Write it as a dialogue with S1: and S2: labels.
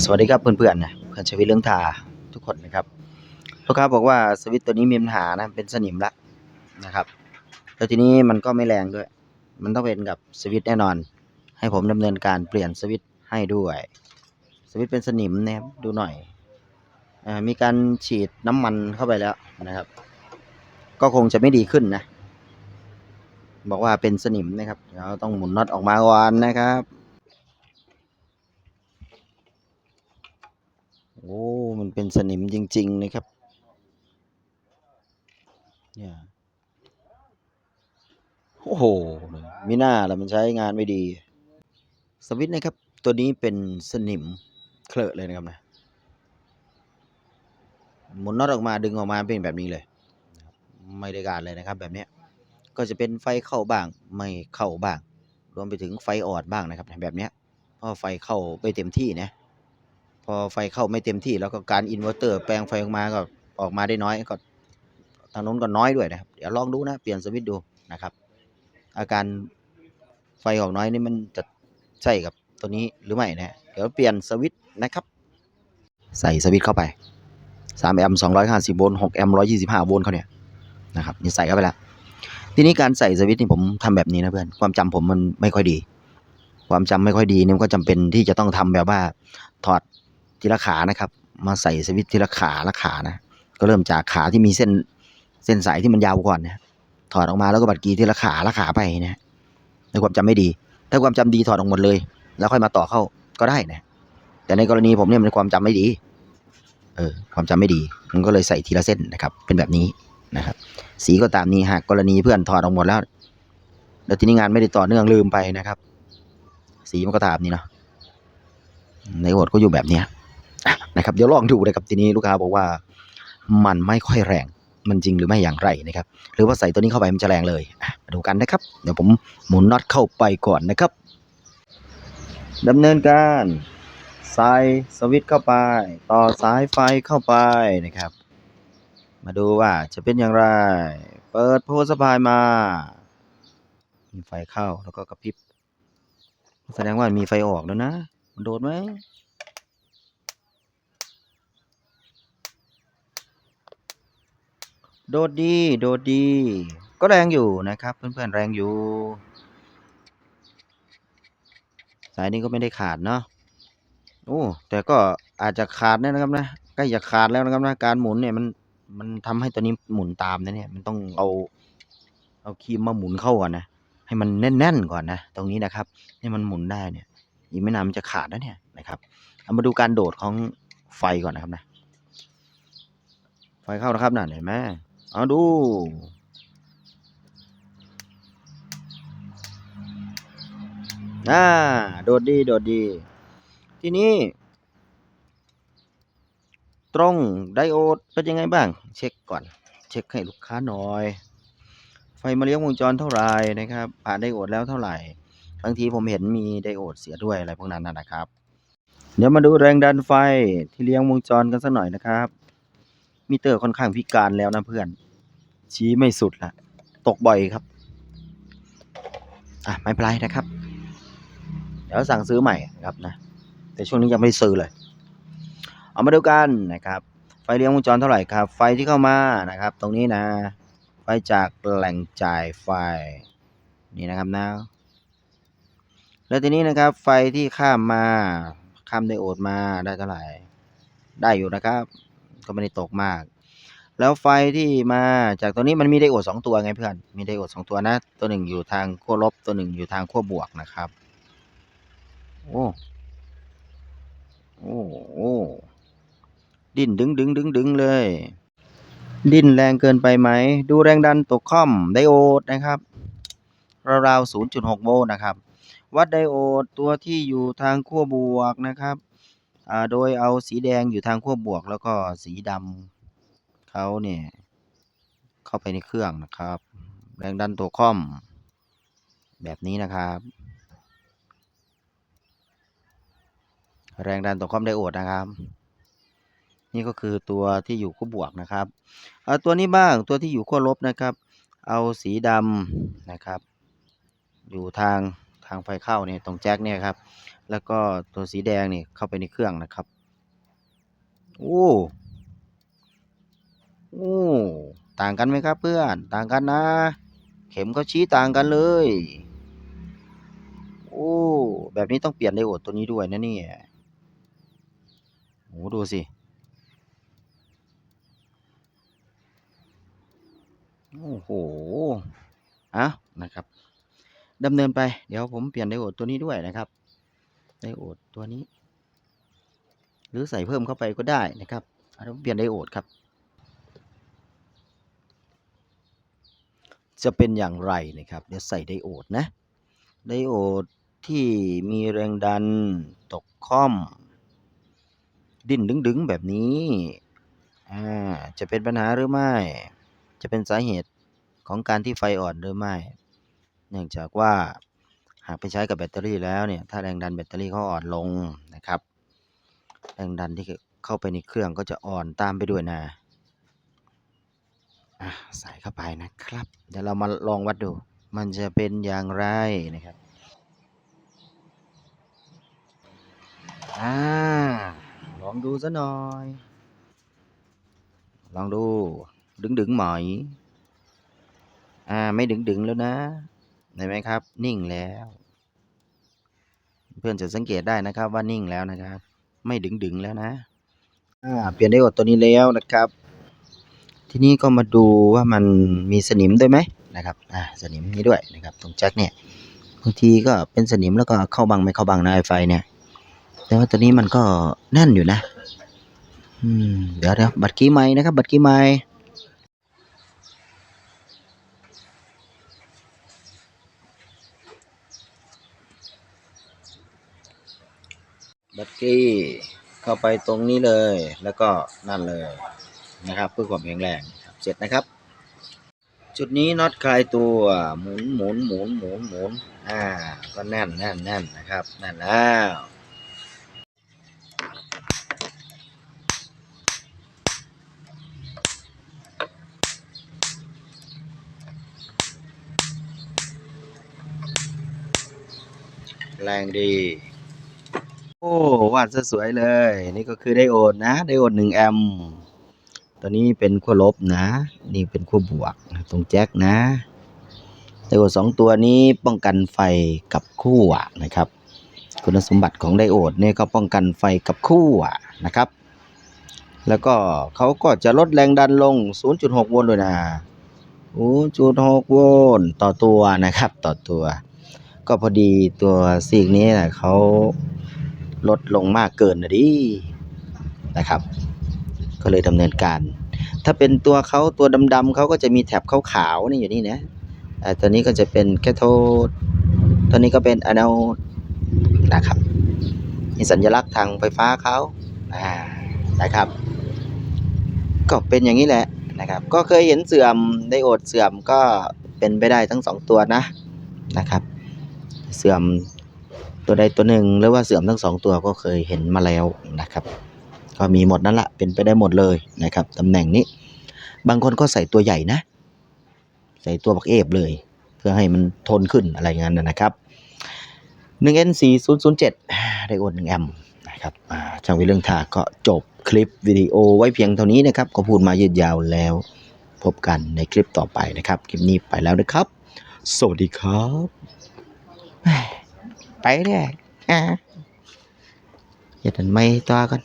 S1: สวัสดีครับเพื่อนๆนะเพื่อนชีวิตเรื่องทาทุกคนนะครับลูกค้าบอกว่าสวิตตัวนี้มีปัญหานะเป็นสนิมละนะครับแล้วทีนี้มันก็ไม่แรงด้วย มันต้องเป็นกับสวิตแน่นอน ให้ผมดำเนินการเปลี่ยนสวิตให้ด้วย สวิตเป็นสนิมนะครับดูหน่อยอมีการฉีดน้ำมันเข้าไปแล้วนะครับ ก็คงจะไม่ดีขึ้นนะ บอกว่าเป็นสนิมนะครับเดี๋ยวต้องหมุนน็อตออกมาก่อนนะครับ โอ้ มันเป็นสนิมจริง ๆ นะครับ เนี่ย โอ้โหมีหน้าแล้วมันใช้งานไม่ดี สวิตช์นะครับ ตัวนี้เป็นสนิมเคลอะเลยนะครับนะ หมุนน็อตออกมาดึงออกมาเป็นแบบนี้เลย ไม่ได้การเลยนะครับ แบบเนี้ยก็จะเป็นไฟเข้าบ้าง ไม่เข้าบ้าง รวมไปถึงไฟออดบ้างนะครับ แบบเนี้ยเพราะไฟเข้าไม่เต็มที่นะ พอไฟเข้าไม่เต็มที่แล้วก็การอินเวอร์เตอร์แปลงไฟออกมาก็ออกมาได้น้อยก็ทางโน้นก็น้อยด้วยนะครับ เดี๋ยวลองดูนะ เปลี่ยนสวิตช์ดูนะครับ อาการไฟออกน้อยนี่มันจะใช่กับตัวนี้หรือไม่นะเดี๋ยวเปลี่ยนสวิตช์นะครับ ใส่สวิตช์เข้าไป3แอมป์250โวลต์6แอมป์125โวลต์เขาเนี่ยนะครับนี่ใส่เข้าไปแล้วทีนี้การใส่สวิตช์นี่ผมทำแบบนี้นะเพื่อนความจำผมมันไม่ค่อยดี ความจำไม่ค่อยดีนี่มันก็จำเป็นที่จะต้องทำแบบว่าถอด ทีละขานะครับ มาใส่สวิตทีละขาละขานะ ก็เริ่มจากขาที่มีเส้นเส้นสายที่มันยาวก่อนนะถอดออกมาแล้วก็บัดกีทีละขาละขาไปนะในความจำไม่ดี ถ้าความจำดีถอดออกหมดเลย แล้วค่อยมาต่อเข้าก็ได้นะ แต่ในกรณีผมเนี่ยมันความจำไม่ดี เออ ความจำไม่ดี มันก็เลยใส่ทีละเส้นนะครับ เป็นแบบนี้นะครับ สีก็ตามนี้หากกรณีเพื่อนถอดออกหมดแล้ว แล้วทีนี้งานไม่ได้ต่อเนื่องลืมไปนะครับ สีมันก็ตามนี้เนาะในโหดก็อยู่แบบเนี้ย นะครับเดี๋ยวลองดูนะครับทีนี้ลูกค้าบอกว่ามันไม่ค่อยแรง มันจริงหรือไม่อย่างไรนะครับ หรือว่าใส่ตัวนี้เข้าไปมันจะแรงเลยมาดูกันนะครับ เดี๋ยวผมหมุนน็อตเข้าไปก่อนนะครับดำเนินการใส่สวิตช์เข้าไป ต่อสายไฟเข้าไปนะครับ มาดูว่าจะเป็นอย่างไร เปิดโพสพายมา มีไฟเข้าแล้วก็กระพริบ แสดงว่ามีไฟออกแล้วนะ มันโดดไหม โดดดี โดดดี ก็แรงอยู่นะครับเพื่อนๆแรงอยู่ สายนี้ก็ไม่ได้ขาดเนาะโอ้แต่ก็อาจจะขาดน่นะครับนะใกล้จะขาดแล้วนะครับนะการหมุนเนี่ยมันมันทำให้ตัวนี้หมุนตามนะเนี่ยมันต้องเอาเอาครีมมาหมุนเข้าก่อนนะให้มันแน่นๆก่อนนะตรงนี้นะครับให้มันหมุนได้เนี่ยอีกไม่นานมันจะขาดแล้วเนี่ยนะครับเอามาดูการโดดของไฟก่อนนะครับนะไฟเข้านะครับน่ะเห็นไหม เอาดู อ่า โดดดี โดดดี ทีนี้ ตรงไดโอดเป็นยังไงบ้าง เช็คก่อน เช็คให้ลูกค้าหน่อย ไฟมาเลี้ยงวงจรเท่าไหร่นะครับ ผ่านไดโอดแล้วเท่าไหร่บางทีผมเห็นมีไดโอดเสียด้วยอะไรพวกนั้นนะนะครับ เดี๋ยวมาดูแรงดันไฟที่เลี้ยงวงจรกันสักหน่อยนะครับ มิเตอร์ค่อนข้างพิการแล้วนะเพื่อน ชี้ไม่สุดละตกบ่อยครับ อะ ไม่เป็นไรนะครับ เดี๋ยวสั่งซื้อใหม่ครับนะ แต่ช่วงนี้ยังไม่ได้ซื้อเลย เอามาดูกันนะครับ ไฟเลี้ยงวงจรเท่าไหร่ครับ ไฟที่เข้ามานะครับ ตรงนี้นะ ไฟจากแหล่งจ่ายไฟ นี่นะครับนะ แล้วทีนี้นะครับ ไฟที่ข้ามมา ข้ามไดโอดมาได้เท่าไหร่ ได้อยู่นะครับ ก็ไม่ได้ตกมาก แล้วไฟที่มาจากตัวนี้มันมีไดโอดสองตัวไงเพื่อน มีไดโอดสองตัวนะ ตัวหนึ่งอยู่ทางขั้วลบ ตัวหนึ่งอยู่ทางขั้วบวกนะครับ โอ้โอ้โอ้ดิ้นดึงดึงดึงดึงเลย ดิ้นแรงเกินไปไหม ดูแรงดันตกค่อมไดโอดนะครับราวๆ0.6 โวลต์นะครับ วัดไดโอดตัวที่อยู่ทางขั้วบวกนะครับ โดยเอาสีแดงอยู่ทางขั้วบวก แล้วก็สีดำเขาเนี่ยเข้าไปในเครื่องนะครับ แรงดันตัวค่อม แบบนี้นะครับ แรงดันตัวค่อมไดโอดนะครับ นี่ก็คือตัวที่อยู่ขั้วบวกนะครับเอาตัวนี้บ้างตัวที่อยู่ขั้วลบนะครับ เอาสีดำนะครับ อยู่ทางทางไฟเข้าเนี่ยตรงแจ็คเนี่ยครับ แล้วก็ตัวสีแดงนี่เข้าไปในเครื่องนะครับ โอ้โอ้ต่างกันไหมครับเพื่อน ต่างกันนะ เข็มก็ชี้ต่างกันเลย โอ้ แบบนี้ต้องเปลี่ยนไดโอดตัวนี้ด้วยนะเนี่ยโอ้ดูสิ โอ้โหอะนะครับดำเนินไป เดี๋ยวผมเปลี่ยนไดโอดตัวนี้ด้วยนะครับ ไดโอดตัวนี้ หรือใส่เพิ่มเข้าไปก็ได้นะครับเอาเปลี่ยนไดโอดครับ จะเป็นอย่างไรนะครับเดี๋ยวใส่ไดโอดนะไดโอดที่มีแรงดันตกค่อม ดิ้นดึงๆแบบนี้อ่าจะเป็นปัญหาหรือไม่ จะเป็นสาเหตุของการที่ไฟอ่อนหรือไม่ เนื่องจากว่าากไปใช้กับแบตเตอรี่แล้วเนี่ยถ้าแรงดันแบตเตอรี่เขาอ่อนลงนะครับ แรงดันที่เข้าไปในเครื่องก็จะอ่อนตามไปด้วยนะอะใส่เข้าไปนะครับ เดี๋ยวเรามาลองวัดดู มันจะเป็นอย่างไรนะครับอ่าลองดูซะหน่อย ลองดูดึงดึงหมอ่าไม่ดึงดึงแล้วนะเห็นไหมครับ นิ่งแล้ว เพื่อนจะสังเกตได้นะครับว่านิ่งแล้วนะครับ ไม่ดึงดึงแล้วนะอ่าเปลี่ยนไดโอดตัวนี้แล้วนะครับ ทีนี้ก็มาดูว่ามันมีสนิมด้วยไหมนะครับอ่าสนิมนี้ด้วยนะครับตรงแจ็คเนี่ยบางทีก็เป็นสนิมแล้วก็เข้าบังไม่เข้าบังนะไอไฟเนี่ย แต่ว่าตัวนี้มันก็แน่นอยู่นะอืมเดี๋ยวเดี๋ยวบัตรกี้ไม้นะครับ บัตรกี้ไม้ บัตรกี้เข้าไปตรงนี้เลย แล้วก็นั่นเลยนะครับ เพื่อความแข็งแรงครับเสร็จนะครับ จุดนี้น็อตคลายตัวหมุนหมุนหมุนหมุนหมุนอ่าก็แน่นแน่นแน่นนะครับแน่นแล้วแรงดี โอ้วาดซะสวยเลย นี่ก็คือไดโอดนะไดโอดหนึ่งแอมตัวนี้เป็นขั้วลบนะ นี่เป็นขั้วบวกตรงแจ็คนะไดโอดสองตัวนี้ป้องกันไฟกับคู่นะครับ คุณสมบัติของไดโอดเนี่ยก็ป้องกันไฟกับคู่นะครับ แล้วก็เขาก็จะลดแรงดันลง 0.6 โวลต์ด้วยนะ0.6 โวลต์ต่อตัวนะครับ ต่อตัว ก็พอดีตัวซีกนี้นะเขา ลดลงมากเกินนะดินะครับ ก็เลยดำเนินการ ถ้าเป็นตัวเขาตัวดำๆเขาก็จะมีแถบขาวๆนี่อยู่นี่นะแต่ตัวนี้ก็จะเป็นแคโทดตัวนี้ก็เป็นอะโนดนะครับนี่สัญลักษณ์ทางไฟฟ้าเขาอ่านะครับ ก็เป็นอย่างนี้แหละนะครับ ก็เคยเห็นเสื่อมไดโอดเสื่อมก็เป็นไปได้ทั้งสองตัวนะนะครับ เสื่อม ตัวใดตัวหนึ่งหรือว่าเสื่อมทั้งสองตัวก็เคยเห็นมาแล้วนะครับ ก็มีหมดนั่นแหละเป็นไปได้หมดเลยนะครับตำแหน่งนี้ บางคนก็ใส่ตัวใหญ่นะ ใส่ตัวบักเอฟเลย เพื่อให้มันทนขึ้นอะไรอย่างนั้นนะครับ 1 n 4 0 0 7 ไดโอน1แอมป์นะครับช่างวิเรื่องทาก็จบคลิปวิดีโอไว้เพียงเท่านี้นะครับ ก็พูดมายืดยาวแล้วพบกันในคลิปต่อไปนะครับ คลิปนี้ไปแล้วนะครับ สวัสดีครับ ไปเรื่อยอะอย่าดันไม่ต่อกัน